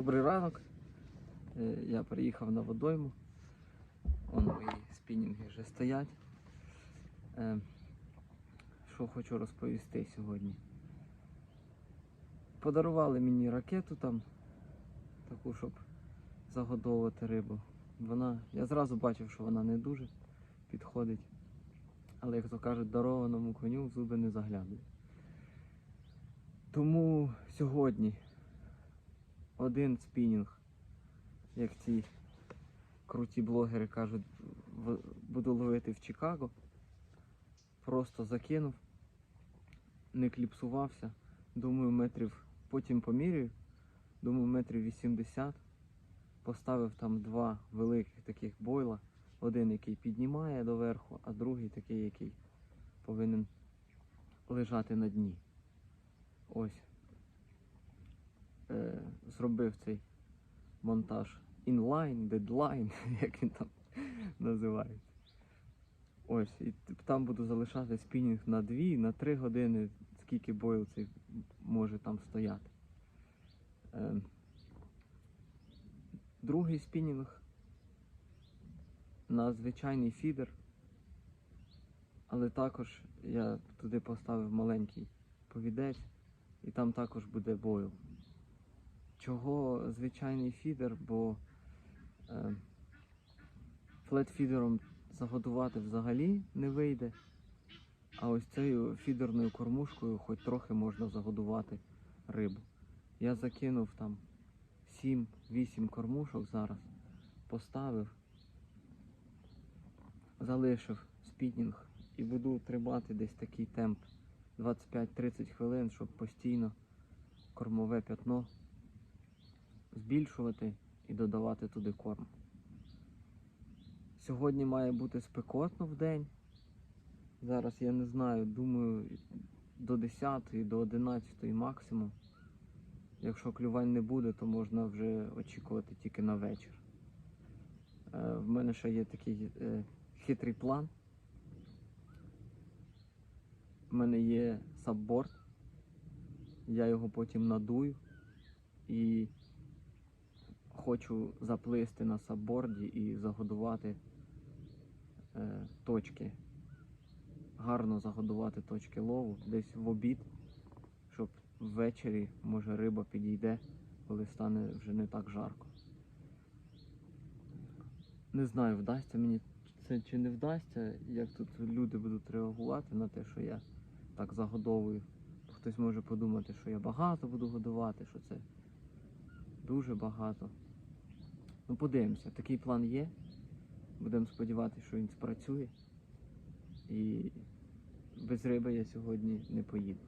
Добрий ранок. Е, Я приїхав на водойму. Вон мої спінінги вже стоять. Е, Що хочу розповісти сьогодні. Подарували мені ракету там, таку, щоб загодовувати рибу. Вона, я зразу бачив, що вона не дуже підходить. Але, як то кажуть, дарованому коню зуби не заглядує. Тому сьогодні один спінінг, як ці круті блогери кажуть, буду ловити в Чикаго. Просто закинув, не кліпсувався. Думаю, метрів, потім поміряю, думаю, метрів 80. Поставив там два великих таких бойла. Один, який піднімає доверху, а другий такий, який повинен лежати на дні. Ось. Е, зробив цей монтаж інлайн, дедлайн, як він там називається. Ось, і там буду залишати спінінг на 2, на 3 години, скільки бойл цей може там стояти. Е, другий спінінг на звичайний фідер, але також я туди поставив маленький повідець, і там також буде бойл. Чого звичайний фідер, бо е, флетфідером загодувати взагалі не вийде. А ось цією фідерною кормушкою хоч трохи можна загодувати рибу. Я закинув там 7-8 кормушок зараз, поставив, залишив спінінг і буду тримати десь такий темп 25-30 хвилин, щоб постійно кормове п'ятно збільшувати і додавати туди корм. Сьогодні має бути спекотно в день. Зараз я не знаю, думаю, до 10 до 11 максимум. Якщо клювань не буде, то можна вже очікувати тільки на вечір. Е, в мене ще є такий е, хитрий план. У мене є сабборд. Я його потім надую і хочу заплисти на сабборді і загодувати е, точки. Гарно загодувати точки лову десь в обід, щоб ввечері, може, риба підійде, коли стане вже не так жарко. Не знаю, вдасться мені це чи не вдасться, як тут люди будуть реагувати на те, що я так загодовую. Хтось може подумати, що я багато буду годувати, що це дуже багато. Ну, подивимося, такий план є. Будемо сподіватися, що він спрацює. І без риби я сьогодні не поїду.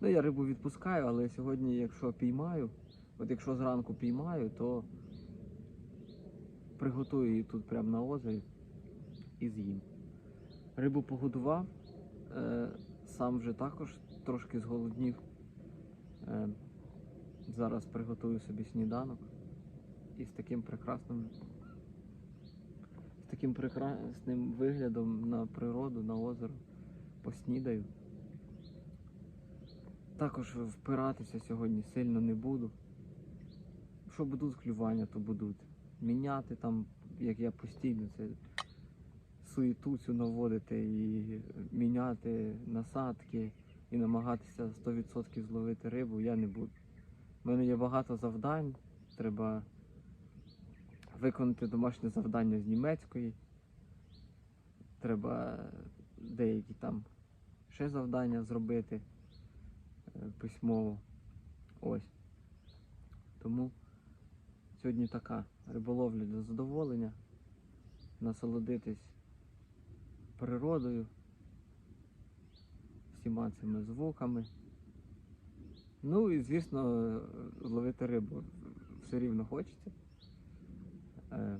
Ну, я рибу відпускаю, але сьогодні, якщо піймаю, от якщо зранку піймаю, то приготую її тут прямо на озері і з'їм. Рибу погодував, е, сам вже також трошки зголоднів. Е, зараз приготую собі сніданок і з таким прекрасним з таким прекрасним виглядом на природу, на озеро поснідаю. Також впиратися сьогодні сильно не буду. Що будуть клювання, то будуть. Міняти там, як я постійно це суєту цю наводити і міняти насадки і намагатися 100% зловити рибу, я не буду. У мене є багато завдань, треба виконати домашнє завдання з німецької. Треба деякі там ще завдання зробити е, письмово. Ось. Тому сьогодні така риболовля для задоволення. Насолодитись природою, всіма цими звуками. Ну і, звісно, е, зловити рибу все рівно хочеться. Е,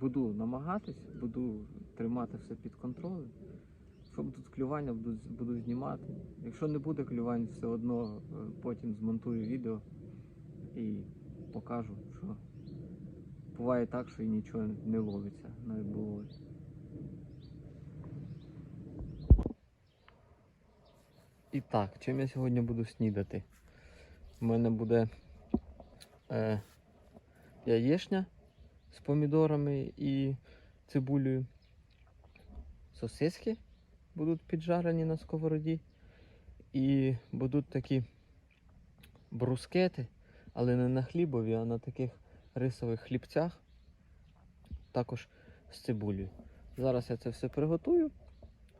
Буду намагатись, буду тримати все під контролем. Якщо будуть клювання, буду, буду знімати. Якщо не буде клювань, все одно е, потім змонтую відео і покажу, що буває так, що і нічого не ловиться на риболовлі. І так, чим я сьогодні буду снідати? У мене буде е, яєшня з помідорами і цибулею. Сосиски будуть піджарені на сковороді. І будуть такі брускети, але не на хлібові, а на таких рисових хлібцях. Також з цибулею. Зараз я це все приготую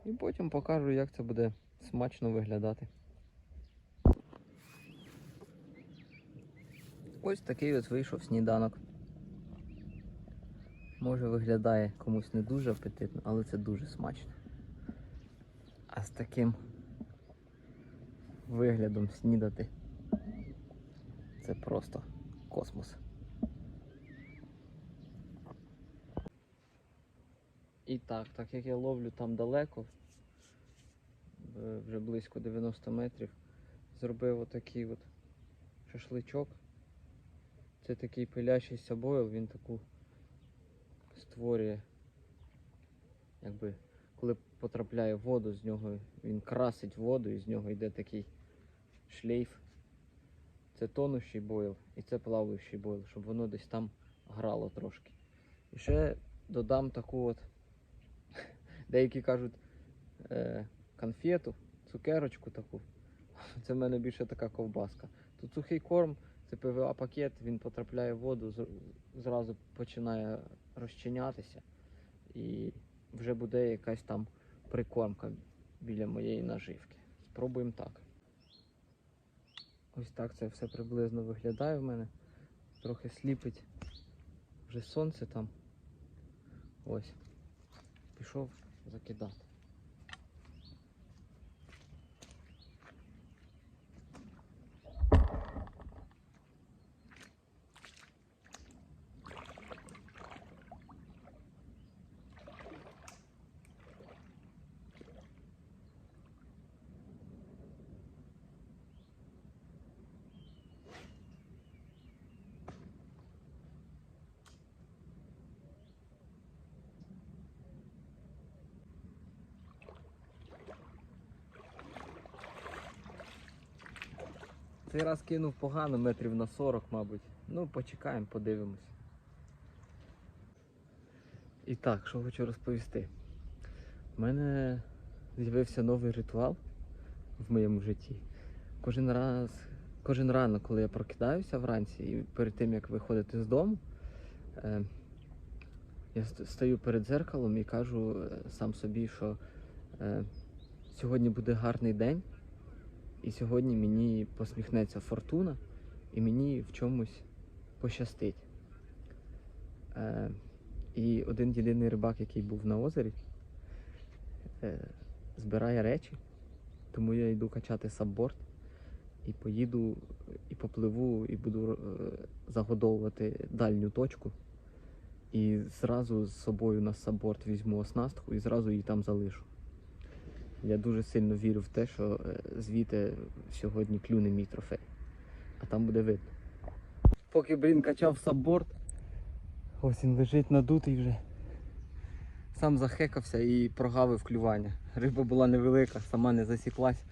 і потім покажу, як це буде смачно виглядати. Ось такий от вийшов сніданок. Може виглядає комусь не дуже апетитно, але це дуже смачно. А з таким виглядом снідати це просто космос. І так, так як я ловлю там далеко, е, вже близько 90 метрів, зробив отакий от шашличок. Це такий пилящий сабойл, він таку створює, якби коли потрапляє в воду, з нього він красить воду і з нього йде такий шлейф. Це тонущий бойл і це плаваючий бойл, щоб воно десь там грало трошки. І ще додам таку от, деякі кажуть, е, конфету, цукерочку таку. Це в мене більше така ковбаска. Тут сухий корм, це ПВА пакет, він потрапляє в воду, зразу починає розчинятися. І вже буде якась там прикормка біля моєї наживки. Спробуємо так. Ось так це все приблизно виглядає в мене. Трохи сліпить вже сонце там. Ось. Пішов закидати. Цей раз кинув погано, метрів на 40, мабуть. Ну, почекаємо, подивимось. І так, що хочу розповісти. У мене з'явився новий ритуал в моєму житті. Кожен раз, кожен ранок, коли я прокидаюся вранці, і перед тим як виходити з дому, е, я стою перед дзеркалом і кажу е, сам собі, що е, сьогодні буде гарний день. І сьогодні мені посміхнеться фортуна, і мені в чомусь пощастить. Е, і один єдиний рибак, який був на озері, е, збирає речі, тому я йду качати сабборд і поїду і попливу, і буду е, загодовувати дальню точку. І зразу з собою на сабборд візьму оснастку і зразу її там залишу. Я дуже сильно вірю в те, що е, звідти сьогодні клюне мій трофей. А там буде видно. Поки блін качав сабборд, ось він лежить надутий вже. Сам захекався і прогавив клювання. Риба була невелика, сама не засіклась,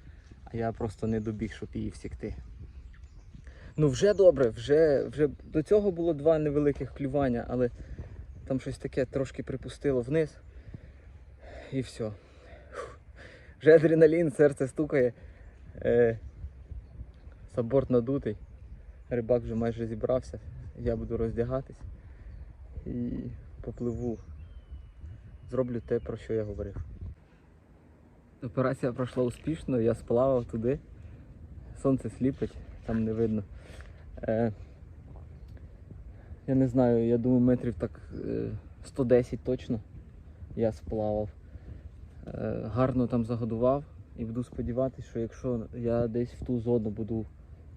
а я просто не добіг, щоб її всікти. Ну вже добре, вже, вже до цього було два невеликих клювання, але там щось таке трошки припустило вниз. І все. Вже адреналін, серце стукає. Е, саборт надутий. Рибак вже майже зібрався. Я буду роздягатись і попливу. Зроблю те, про що я говорив. Операція пройшла успішно, я сплавав туди. Сонце сліпить, там не видно. Е, я не знаю, я думаю, метрів так е, 110 точно я сплавав. Е, гарно там загодував і буду сподіватися, що якщо я десь в ту зону буду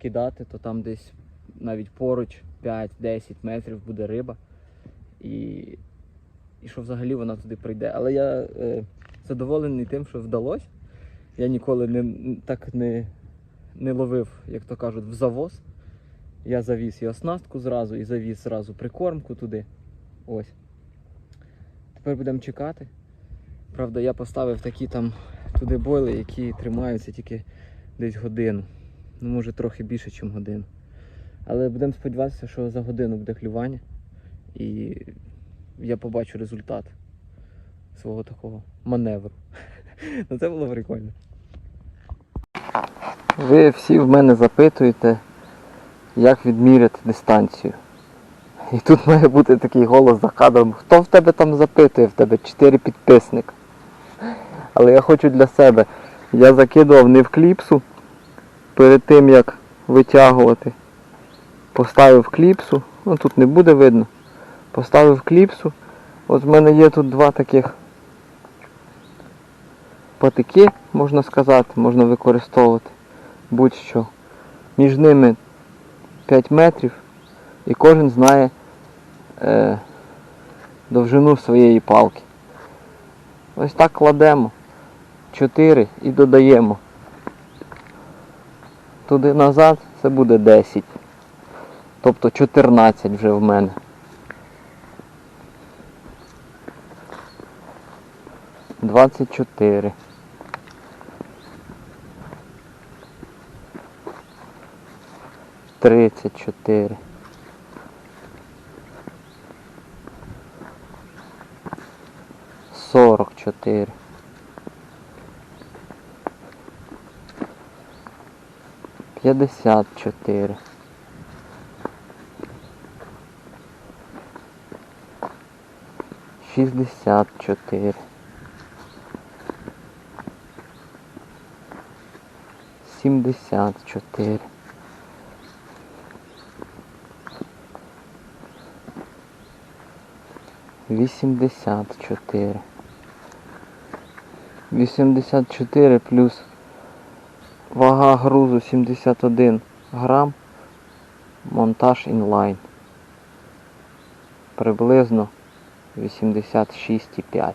кидати, то там десь навіть поруч 5-10 метрів буде риба. І, і що взагалі вона туди прийде. Але я е, задоволений тим, що вдалося. Я ніколи не, так не, не ловив, як то кажуть, в завоз. Я завіз і оснастку зразу, і завіз зразу прикормку туди. Ось. Тепер будемо чекати. Правда, я поставив такі там туди бойли, які тримаються тільки десь годину. Ну, може трохи більше, ніж годину. Але будемо сподіватися, що за годину буде клювання. І я побачу результат свого такого маневру. Ну це було прикольно. Ви всі в мене запитуєте, як відміряти дистанцію. І тут має бути такий голос за кадром. Хто в тебе там запитує? В тебе 4 підписника. Але я хочу для себе. Я закидував не в кліпсу перед тим як витягувати. Поставив кліпсу, ну тут не буде видно. Поставив кліпсу. От в мене є тут два таких патики, можна сказати, можна використовувати будь-що. Між ними 5 метрів і кожен знає е, довжину своєї палки. Ось так кладемо 4 і додаємо. Туди назад це буде 10. Тобто 14 вже в мене. Двадцять чотири. Тридцять чотири. Сорок чотири. П'ятдесят чотири. Шістдесят чотири. Сімдесят чотири. Вісімдесят чотири. Вісімдесят чотири плюс вага грузу 71 грам. Монтаж інлайн. Приблизно 86,5.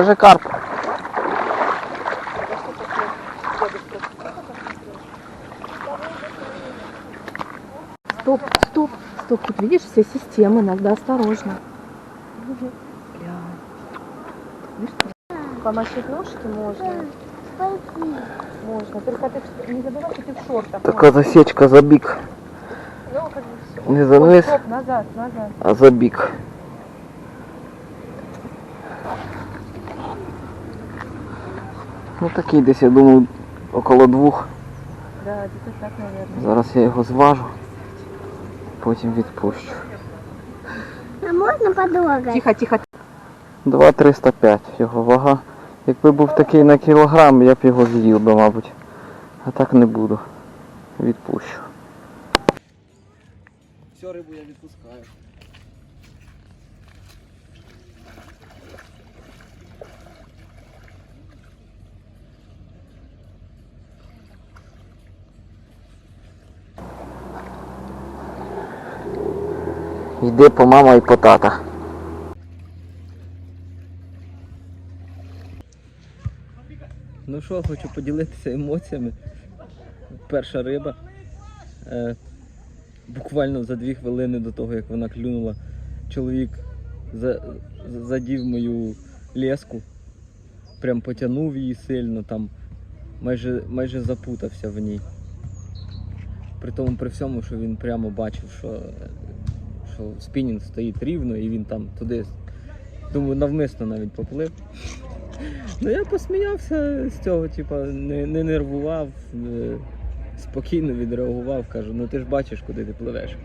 Це же карп. Стоп, стоп, стоп. Тут видишь все системы, надо осторожно. Бля. Видишь, как? Помочить ножки можно. Можно. Только ты в- не забывай, что ты в шортах. Така засічка за бік. Ну, как бы всё. Не за Ой, низ, стоп, назад, назад. а за бік. Ну такий десь, я думаю, около двох. Да, где-то так, наверное. Зараз я його зважу, потім відпущу. А можно подруга? Тихо, тихо. 2,305 його вага. Якби був такий на кілограм, я б його з'їв би, мабуть. А так не буду. Відпущу. Все, рибу я відпускаю. Йди по мама і по тата. Ну що, хочу поділитися емоціями. Перша риба. Е, буквально за дві хвилини до того, як вона клюнула, чоловік за, за- задів мою леску, прям потягнув її сильно, там майже, майже запутався в ній. При тому при всьому, що він прямо бачив, що, що спінінг стоїть рівно і він там туди, думаю, навмисно навіть поплив. Ну я посміявся з цього, типа, не, не нервував, е, спокійно відреагував, кажу, ну ти ж бачиш, куди ти пливеш.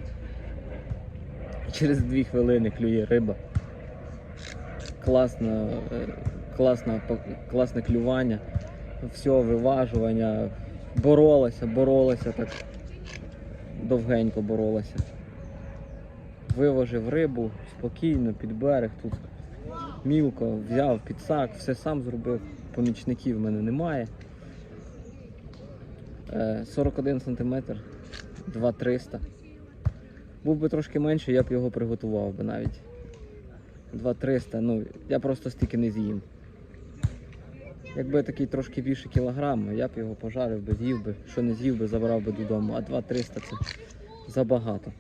Через дві хвилини клює риба. Класна, е, класна, класне клювання, все, виважування. Боролася, боролася так. Довгенько боролася. Виважив рибу спокійно під берег тут мілко взяв підсак, все сам зробив. Помічників в мене немає. Е, 41 см, 2300. Був би трошки менше, я б його приготував би навіть. 2300, ну я просто стільки не з'їм. Якби такий трошки більше кілограм, я б його пожарив би, з'їв би. Що не з'їв би, забрав би додому, а 2300 це забагато.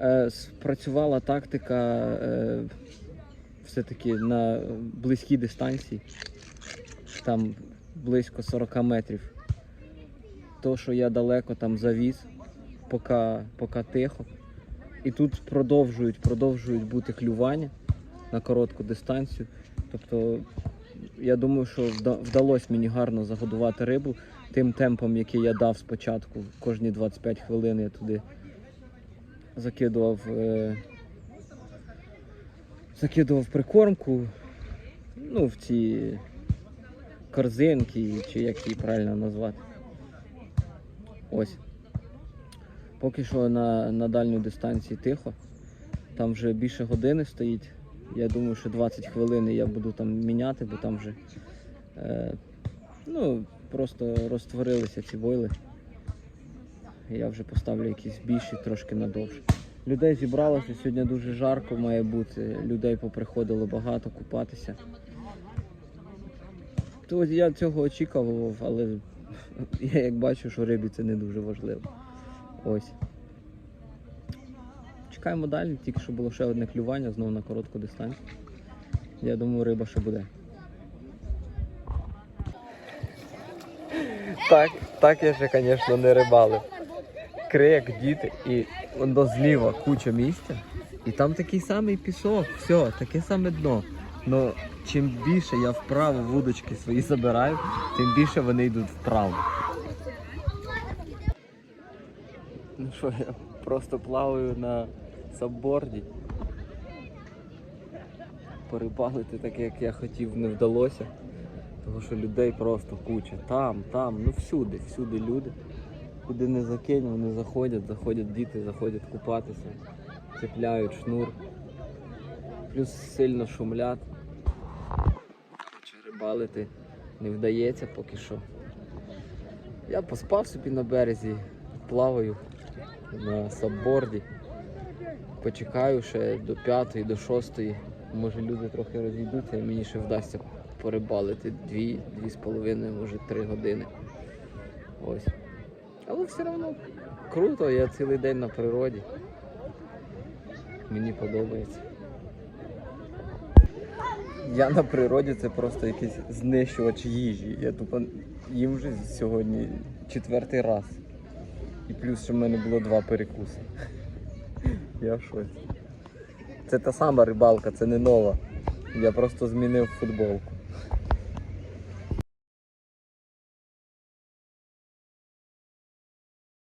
Е, спрацювала тактика е, все-таки на близькій дистанції, там близько 40 метрів. То, що я далеко там завіз, поки, поки тихо. І тут продовжують, продовжують бути клювання на коротку дистанцію. Тобто, я думаю, що вдалося мені гарно загодувати рибу тим темпом, який я дав спочатку. Кожні 25 хвилин я туди закидував, е, закидував прикормку. Ну, в ці корзинки, чи як її правильно назвати. Ось. Поки що на, на дальню дистанції тихо. Там вже більше години стоїть. Я думаю, що 20 хвилин я буду там міняти, бо там вже е, ну, просто розтворилися ці бойли. Я вже поставлю якісь більші, трошки надовше. Людей зібралося, сьогодні дуже жарко має бути. Людей поприходило багато купатися. То я цього очікував, але я як бачу, що рибі це не дуже важливо. Ось. Чекаємо далі, тільки що було ще одне клювання знову на коротку дистанцію. Я думаю, риба ще буде. Так, так я ще, звісно, не рибалив. Крик, діти, і воно зліва куча місця. І там такий самий пісок, все, таке саме дно. Но чим більше я вправо вудочки свої забираю, тим більше вони йдуть вправо. Ну що, я просто плаваю на сабборді. Порибалити так, як я хотів, не вдалося. Тому що людей просто куча. Там, там, ну всюди, всюди люди. Куди не закинь, вони заходять, заходять діти, заходять купатися, цепляють шнур. Плюс сильно шумлять. Коротше, рибалити не вдається поки що. Я поспав собі на березі, плаваю на сабборді. Почекаю ще до п'ятої, до шостої. Може люди трохи розійдуться мені ще вдасться порибалити дві, дві з половиною, може три години. Ось. Але все одно круто, я цілий день на природі. Мені подобається. Я на природі це просто якийсь знищувач їжі. Я тупо їм вже сьогодні четвертий раз. І плюс, що в мене було два перекуси. Я шоці. Це та сама рибалка, це не нова. Я просто змінив футболку.